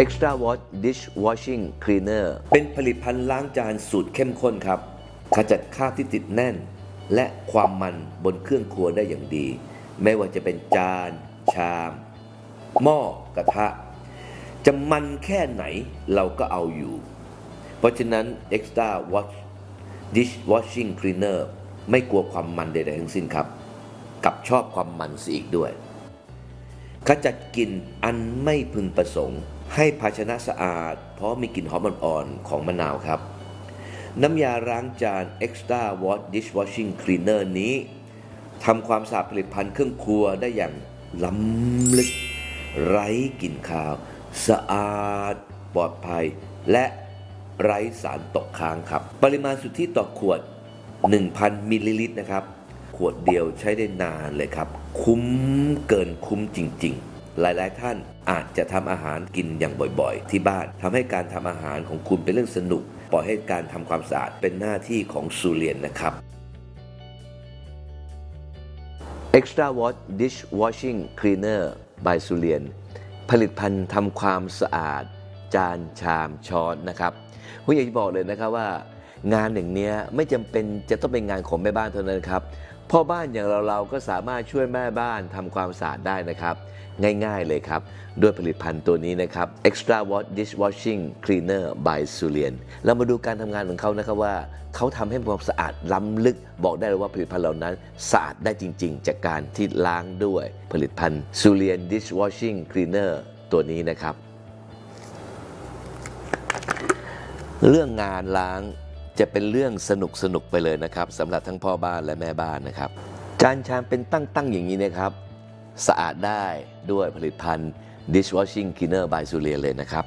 Extra Wash Dishwashing Cleaner เป็นผลิตภัณฑ์ล้างจานสูตรเข้มข้นครับ ขจัดคราบที่ติดแน่น และความมันบนเครื่องครัวได้อย่างดี ไม่ว่าจะเป็นจาน ชาม หม้อกระทะ จะมันแค่ไหนเราก็เอาอยู่ เพราะฉะนั้น Extra Wash Dishwashing Cleaner ไม่กลัวความมันใดๆทั้งสิ้นครับ กับชอบความมันสีอีกด้วย ขจัดกลิ่นอันไม่พึงประสงค์ ให้ภาชนะสะอาด เพราะมีกลิ่นหอมอ่อนๆของมะนาวครับ น้ำยาล้างจาน Extra Wash Dishwashing Cleaner นี้ทำความสะอาดผลิตภัณฑ์เครื่องครัวได้อย่างล้ำลึก ไร้กลิ่นคาว สะอาด ปลอดภัย และไร้สารตกค้างครับ ปริมาณสุทธิต่อขวด 1,000 มิลลิลิตรนะครับ ขวดเดียวใช้ได้นานเลยครับ คุ้มเกินคุ้มจริง ๆ หลายๆ ท่านอาจจะทำอาหารกินอย่างบ่อยๆ ที่บ้านทำให้การทำอาหารของคุณเป็นเรื่องสนุก ปล่อยให้การทำความสะอาดเป็นหน้าที่ของซูเลียนนะครับ Extra Wash Dishwashing Cleaner by ซูเลียนผลิตภัณฑ์ทำความสะอาด จานชามช้อนนะครับผมอยากจะบอกเลยนะครับว่า งานอย่างเนี้ยไม่จำเป็นจะต้องเป็นงานของแม่บ้านเท่านั้นครับ พ่อบ้านอย่างเราเราๆก็สามารถช่วยแม่บ้านทำความสะอาดได้นะครับ ง่ายๆเลยครับ ด้วยผลิตภัณฑ์ตัวนี้นะครับ Extra Wash Dishwashing Cleaner by ซูเลียนเรามาดูการทำงานของเขานะครับว่า เขาทำให้ความสะอาดล้ำลึก บอกได้เลยว่าผลิตภัณฑ์เหล่านั้นสะอาดได้จริง ๆ จากการที่ล้างด้วยผลิตภัณฑ์ซูเลียน Dishwashing Cleaner ตัวนี้นะครับ เรื่องงานล้าง จะเป็นเรื่องสนุกสนุกไปเลยนะครับสำหรับทั้งพ่อบ้านและแม่บ้านนะครับ จานชามเป็นตั้งๆอย่างนี้นะครับ สะอาดได้ด้วยผลิตภัณฑ์ dishwashing cleaner by ซูเลียเลยนะครับ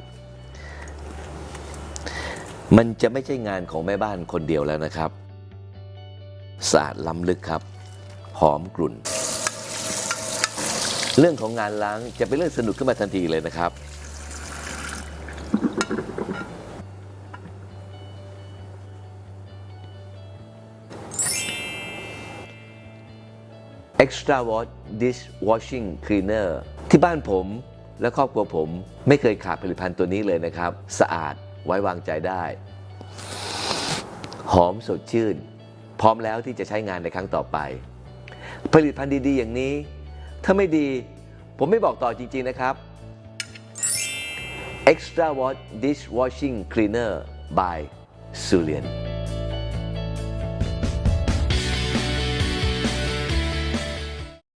มันจะไม่ใช่งานของแม่บ้านคนเดียวแล้วนะครับ สะอาดล้ำลึกครับ หอมกลุ่น เรื่องของงานล้างจะเป็นเรื่องสนุกขึ้นมาทันทีเลยนะครับ Extra Wash Dishwashing Cleaner ที่บ้านผมและครอบครัวผมไม่เคยขาดผลิตภัณฑ์ตัวนี้เลยนะครับ สะอาดไว้วางใจได้ หอมสดชื่น พร้อมแล้วที่จะใช้งานในครั้งต่อไป ผลิตภัณฑ์ดีๆ อย่างนี้ ถ้าไม่ดี ผมไม่บอกต่อจริง ๆ นะครับ Extra Wash Dishwashing Cleaner by Sulian